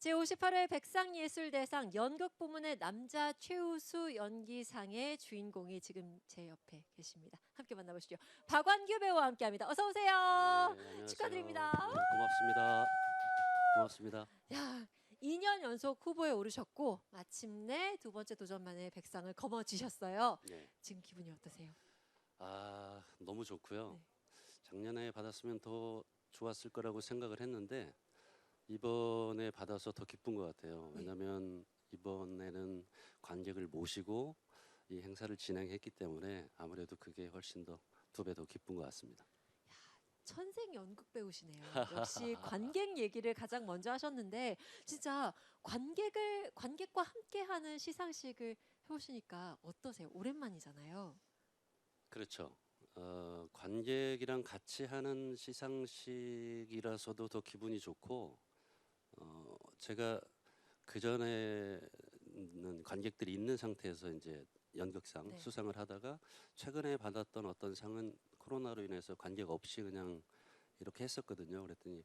제58회 백상예술대상 연극 부문의 남자 최우수 연기상의 주인공이 지금 제 옆에 계십니다. 함께 만나보시죠. 박완규 배우와 함께합니다. 어서 오세요. 네. 축하드립니다. 네, 고맙습니다. 고맙습니다. 야, 2년 연속 후보에 오르셨고 마침내 두 번째 도전 만에 백상을 거머쥐셨어요. 네. 지금 기분이 어떠세요? 아 너무 좋고요. 네. 작년에 받았으면 더 좋았을 거라고 생각을 했는데 이번에 받아서 더 기쁜 것 같아요. 네. 왜냐하면 이번에는 관객을 모시고 이 행사를 진행했기 때문에 아무래도 그게 훨씬 더 두 배 더 기쁜 것 같습니다. 천생 연극 배우시네요. 역시 관객 얘기를 가장 먼저 하셨는데 진짜 관객을 관객과 함께하는 시상식을 해보시니까 어떠세요? 오랜만이잖아요. 그렇죠. 어, 관객이랑 같이 하는 시상식이라서도 더 기분이 좋고 어, 제가 그 전에는 관객들이 있는 상태에서 이제 연극상 네. 수상을 하다가 최근에 받았던 어떤 상은 코로나로 인해서 관객 없이 그냥 이렇게 했었거든요. 그랬더니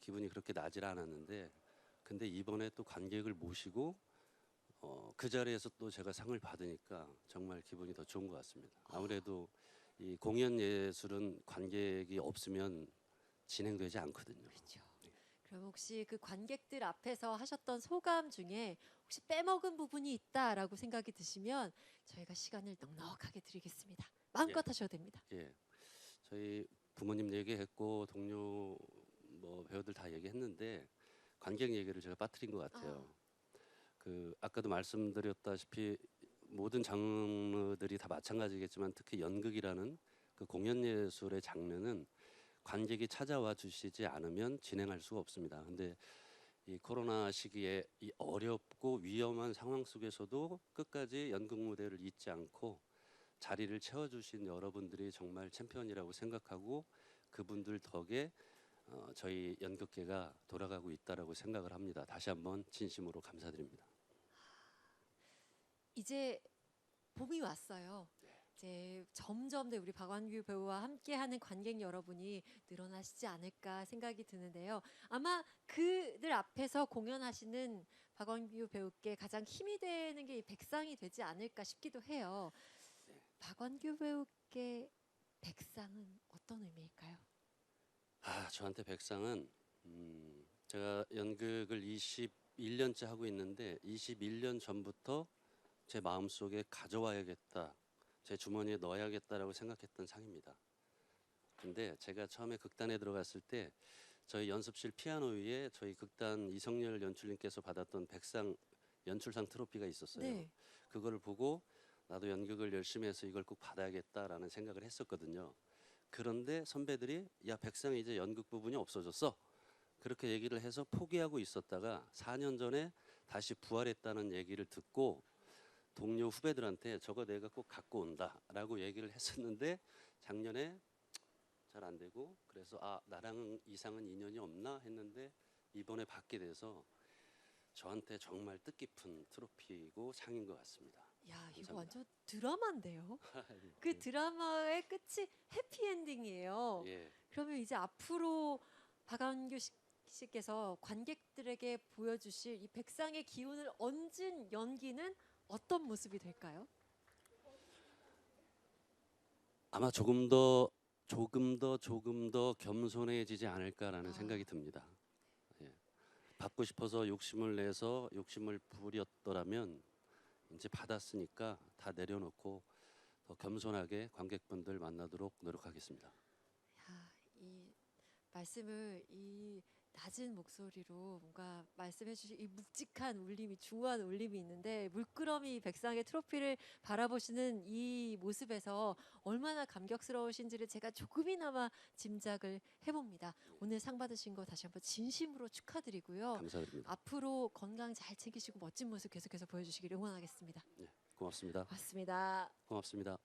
기분이 그렇게 나질 않았는데 근데 이번에 또 관객을 모시고 어, 그 자리에서 또 제가 상을 받으니까 정말 기분이 더 좋은 것 같습니다. 아무래도 이 공연 예술은 관객이 없으면 진행되지 않거든요. 그렇죠. 그럼 혹시 그 관객들 앞에서 하셨던 소감 중에 혹시 빼먹은 부분이 있다라고 생각이 드시면 저희가 시간을 넉넉하게 드리겠습니다. 마음껏 예. 하셔도 됩니다. 예, 저희 부모님 얘기했고 동료 뭐 배우들 다 얘기했는데 관객 얘기를 제가 빠뜨린 것 같아요. 그 아까도 말씀드렸다시피 모든 장르들이 다 마찬가지겠지만 특히 연극이라는 그 공연 예술의 장르는 관객이 찾아와 주시지 않으면 진행할 수가 없습니다. 근데 이 코로나 시기에 이 어렵고 위험한 상황 속에서도 끝까지 연극 무대를 잊지 않고 자리를 채워주신 여러분들이 정말 챔피언이라고 생각하고 그분들 덕에 어, 저희 연극계가 돌아가고 있다라고 생각을 합니다. 다시 한번 진심으로 감사드립니다. 이제 봄이 왔어요. 이제 점점 더 우리 박완규 배우와 함께하는 관객 여러분이 늘어나시지 않을까 생각이 드는데요. 아마 그들 앞에서 공연하시는 박완규 배우께 가장 힘이 되는 게이 백상이 되지 않을까 싶기도 해요. 박완규 배우께 백상은 어떤 의미일까요? 아, 저한테 백상은 음, 제가 연극을 21년째 하고 있는데 21년 전부터 제 마음속에 가져와야겠다. 제 주머니에 넣어야겠다라고 생각했던 상입니다. 근데 제가 처음에 극단에 들어갔을 때 저희 연습실 피아노 위에 저희 극단 이성열 연출님께서 받았던 백상 연출상 트로피가 있었어요. 네. 그거를 보고 나도 연극을 열심히 해서 이걸 꼭 받아야겠다라는 생각을 했었거든요. 그런데 선배들이 야 백상 이제 연극 부분이 없어졌어. 그렇게 얘기를 해서 포기하고 있었다가 4년 전에 다시 부활했다는 얘기를 듣고 동료 후배들한테 저거 내가 꼭 갖고 온다라고 얘기를 했었는데 작년에 잘 안 되고 그래서 아 나랑 이상은 인연이 없나 했는데 이번에 받게 돼서 저한테 정말 뜻깊은 트로피고 상인 것 같습니다. 야, 이거 감사합니다. 완전 드라마인데요. 그 드라마의 끝이 해피엔딩이에요. 예. 그러면 이제 앞으로 박완규 씨- 씨께서 관객들에게 보여주실 이 백상의 기운을 얹은 연기는 어떤 모습이 될까요? 아마 조금 더 조금 더 조금 더 겸손해지지 않을까라는 아. 생각이 듭니다. 예. 받고 싶어서 욕심을 내서 욕심을 부렸더라면 이제 받았으니까 다 내려놓고 더 겸손하게 관객분들 만나도록 노력하겠습니다. 야, 이 말씀을 이 낮은 목소리로 뭔가 말씀해 주신 이 묵직한 울림이 중후한 울림이 있는데 물끄러미 백상의 트로피를 바라보시는 이 모습에서 얼마나 감격스러우신지를 제가 조금이나마 짐작을 해봅니다. 오늘 상 받으신 거 다시 한번 진심으로 축하드리고요. 감사드립니다. 앞으로 건강 잘 챙기시고 멋진 모습 계속해서 보여주시기를 응원하겠습니다. 고맙습니다. 맞습니다. 고맙습니다.